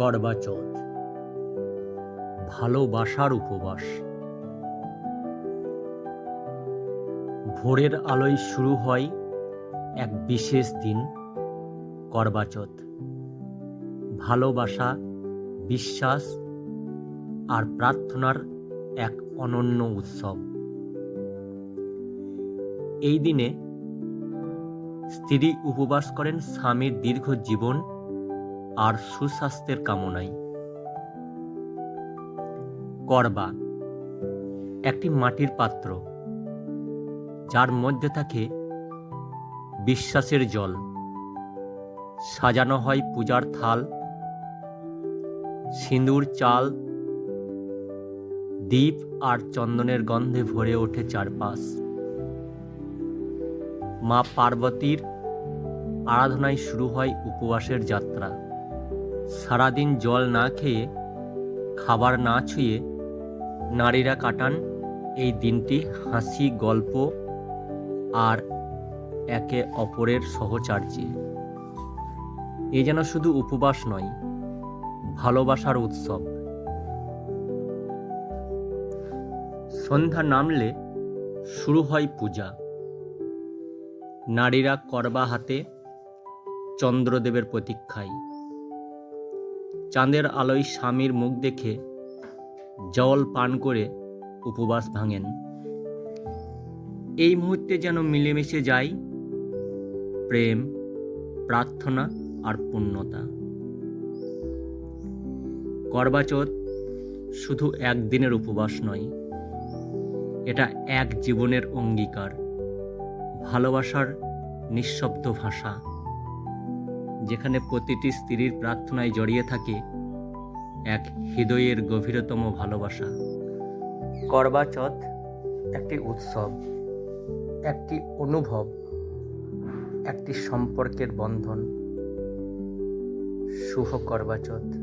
করবা ভালোবাসার উপবাস। ভোরের আলোয় শুরু হয় এক বিশেষ দিন করবা চৌথ ভালোবাসা, বিশ্বাস আর প্রার্থনার এক অনন্য উৎসব। এই দিনে স্ত্রী উপবাস করেন স্বামীর দীর্ঘ জীবন আর সুস্বাস্থ্যের কামনায় করবা একটি মাটির পাত্র, যার মধ্যে থাকে বিশ্বাসের জল। সাজানো হয় পূজার থাল, সিঁদুর, চাল দ্বীপ আর চন্দনের গন্ধে ভরে ওঠে চারপাশ। মা পার্বতীর আরাধনায় শুরু হয় উপবাসের যাত্রা। সারাদিন জল না খেয়ে, খাবার না ছুঁয়ে নারীরা কাটান এই দিনটি হাসি, গল্প আর একে অপরের সহচার্যে। এ যেন শুধু উপবাস নয়, ভালোবাসার উৎসব। সন্ধ্যা নামলে শুরু হয় পূজা। নারীরা করবা হাতে চন্দ্রদেবের প্রতীক্ষায়। চাঁদের আলোয় স্বামীর মুখ দেখে জল পান করে উপবাস ভাঙেন। এই মুহূর্তে যেন মিলেমিশে যায় প্রেম, প্রার্থনা আর পূর্ণতা। করবাচৌথ শুধু একদিনের উপবাস নয়, এটা এক জীবনের অঙ্গীকার, ভালোবাসার নিঃশব্দ ভাষা। যেখানে প্রতিটি স্ত্রীর প্রার্থনায় জড়িয়ে থাকে এক হৃদয়ের গভীরতম ভালোবাসা। করবাচত একটি উৎসব, একটি অনুভব, একটি সম্পর্কের বন্ধন। শুভ করবাচত